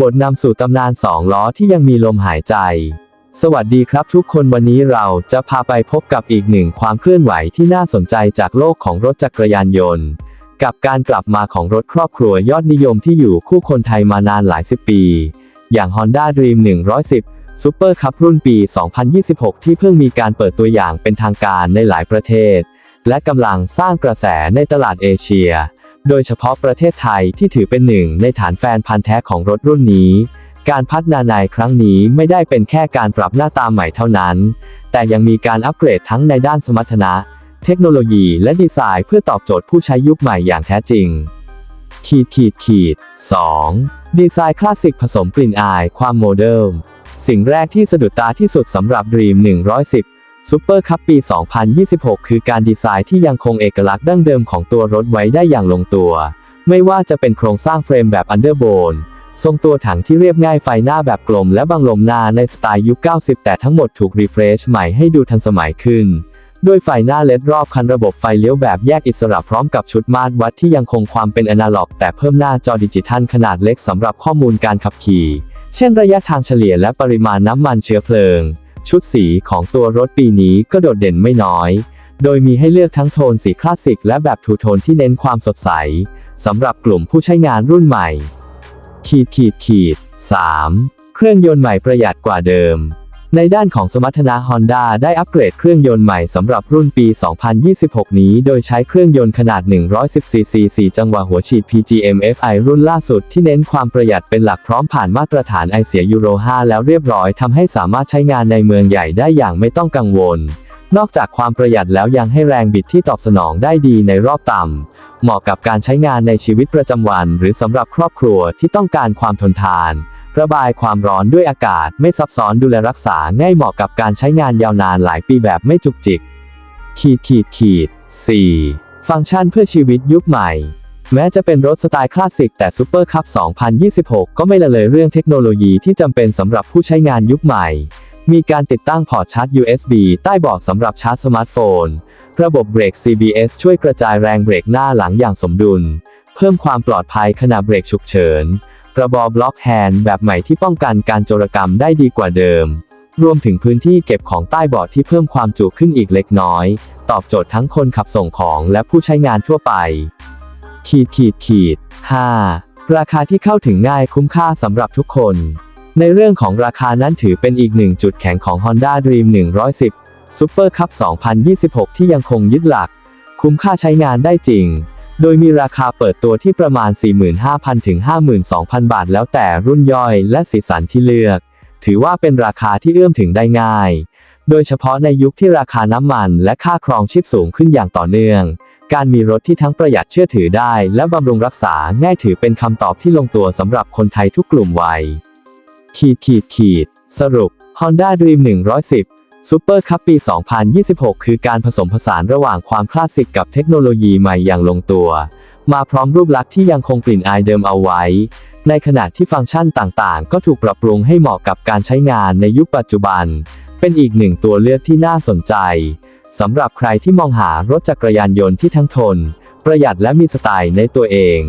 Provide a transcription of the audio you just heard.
บทนำสู่ตำนานสองล้อที่ยังมีลมหายใจ สวัสดีครับทุกคนวันนี้เราจะพาไปพบกับอีกหนึ่งความเคลื่อนไหวที่น่าสนใจจากโลกของรถจักรยานยนต์ กับการกลับมาของรถครอบครัวยอดนิยมที่อยู่คู่คนไทยมานานหลายสิบปี อย่าง Honda Dream 110 Super Cup รุ่นปี 2026 ที่เพิ่งมีการเปิดตัวอย่างเป็นทางการในหลายประเทศ และกำลังสร้างกระแสในตลาดเอเชีย โดยเฉพาะประเทศไทยที่ถือเป็นหนึ่งในฐานแฟนพันธ์แท้ของรถรุ่นนี้ การพัฒนาในครั้งนี้ไม่ได้เป็นแค่การปรับหน้าตาใหม่เท่านั้น แต่ยังมีการอัปเกรดทั้งในด้านสมรรถนะ เทคโนโลยีและดีไซน์เพื่อตอบโจทย์ผู้ใช้ยุคใหม่อย่างแท้จริงขีดขีดขีด 2. ดีไซน์คลาสสิกผสมกลิ่นอายความโมเดิร์นสิ่งแรกที่สะดุดตาที่สุดสำหรับ Dream 110 Super Cup ปี 2026 คือการดีไซน์ที่ยังคงเอกลักษณ์ดั้งเดิมของตัวรถไว้ได้อย่างลงตัว ไม่ว่าจะเป็นโครงสร้างเฟรมแบบอันเดอร์โบนทรงตัวถังที่เรียบง่ายไฟหน้าแบบกลมและบังลมหน้าในสไตล์ยุค 90 แต่ทั้งหมดถูกรีเฟรชใหม่ให้ดูทันสมัยขึ้น ด้วยไฟหน้าเลดรอบคันระบบไฟเลี้ยวแบบแยกอิสระพร้อมกับชุดมาตรวัดที่ยังคงความเป็นอนาล็อก แต่เพิ่มหน้าจอดิจิทัลขนาดเล็กสำหรับข้อมูลการขับขี่ เช่นระยะทางเฉลี่ยและปริมาณน้ำมันเชื้อเพลิง ชุดสีของตัวรถปีนี้ก็โดดเด่นไม่น้อย โดยมีให้เลือกทั้งโทนสีคลาสสิกและแบบทูโทนที่เน้นความสดใสสำหรับกลุ่มผู้ใช้งานรุ่นใหม่ ขีดขีดขีด 3. เครื่องยนต์ใหม่ประหยัดกว่าเดิม ในด้านของสมรรถนะ Honda ได้อัปเกรดเครื่องยนต์ใหม่สำหรับรุ่นปี 2026 นี้ โดยใช้เครื่องยนต์ขนาด 110 cc 4จังหวะหัวฉีด PGM-FI รุ่นล่าสุดที่เน้นความประหยัดเป็นหลักพร้อมผ่านมาตรฐานไอเสียยูโร 5 แล้วเรียบร้อยทำให้สามารถใช้งานในเมืองใหญ่ได้อย่างไม่ต้องกังวล นอกจากความประหยัดแล้วยังให้แรงบิดที่ตอบสนองได้ดีในรอบต่ำเหมาะกับการใช้งานในชีวิตประจำวัน หรือสำหรับครอบครัวที่ต้องการความทนทาน ระบายความร้อนด้วยอากาศไม่ซับซ้อนดูแลรักษาง่ายเหมาะกับการใช้งานยาวนานหลายปีแบบไม่จุกจิก ขีดขีดขีด 4. ฟังก์ชันเพื่อชีวิตยุคใหม่ แม้จะเป็นรถสไตล์คลาสสิกแต่ซูเปอร์คัพ2026 ก็ไม่ละเลยเรื่องเทคโนโลยีที่จำเป็นสำหรับผู้ใช้งานยุคใหม่ มีการติดตั้งพอร์ตชาร์จ USB ใต้เบาะสำหรับชาร์จสมาร์ทโฟน ระบบเบรก CBS ช่วยกระจายแรงเบรกหน้าหลังอย่างสมดุล เพิ่มความปลอดภัยขณะเบรกฉุกเฉิน ระบอกบล็อกแฮนด์แบบใหม่ที่ป้องกันการโจรกรรมได้ดีกว่าเดิม รวมถึงพื้นที่เก็บของใต้เบาะที่เพิ่มความจุขึ้นอีกเล็กน้อย ตอบโจทย์ทั้งคนขับส่งของและผู้ใช้งานทั่วไป ขีดขีดขีด 5. ราคาที่เข้าถึงง่ายคุ้มค่าสำหรับทุกคน ในเรื่องของราคานั้นถือเป็นอีกหนึ่งจุดแข็งของ Honda Dream 110 Super Cup 2026 ที่ยังคงยึดหลัก คุ้มค่าใช้งานได้จริง โดยมีราคาเปิดตัวที่ประมาณ 45,000 ถึง 52,000 บาท แล้วแต่รุ่นย่อยและสีสันที่เลือก ถือว่าเป็นราคาที่เอื้อมถึงได้ง่าย โดยเฉพาะในยุคที่ราคาน้ำมันและค่าครองชีพสูงขึ้นอย่างต่อเนื่อง การมีรถที่ทั้งประหยัดเชื่อถือได้ และบำรุงรักษาง่ายถือเป็นคำตอบที่ลงตัวสำหรับคนไทยทุกกลุ่มวัย ขีดขีดขีด สรุป Honda Dream 110 Super Cup ปี 2026 คือการผสมผสานระหว่างความคลาสสิกกับเทคโนโลยีใหม่อย่างลงตัว มาพร้อมรูปลักษณ์ที่ยังคงกลิ่นอายเดิมเอาไว้ ในขณะที่ฟังก์ชันต่างๆ ก็ถูกปรับปรุงให้เหมาะกับการใช้งานในยุคปัจจุบัน เป็นอีกหนึ่งตัวเลือกที่น่าสนใจสำหรับใครที่มองหารถจักรยานยนต์ที่ทั้งทน ประหยัดและมีสไตล์ในตัวเอง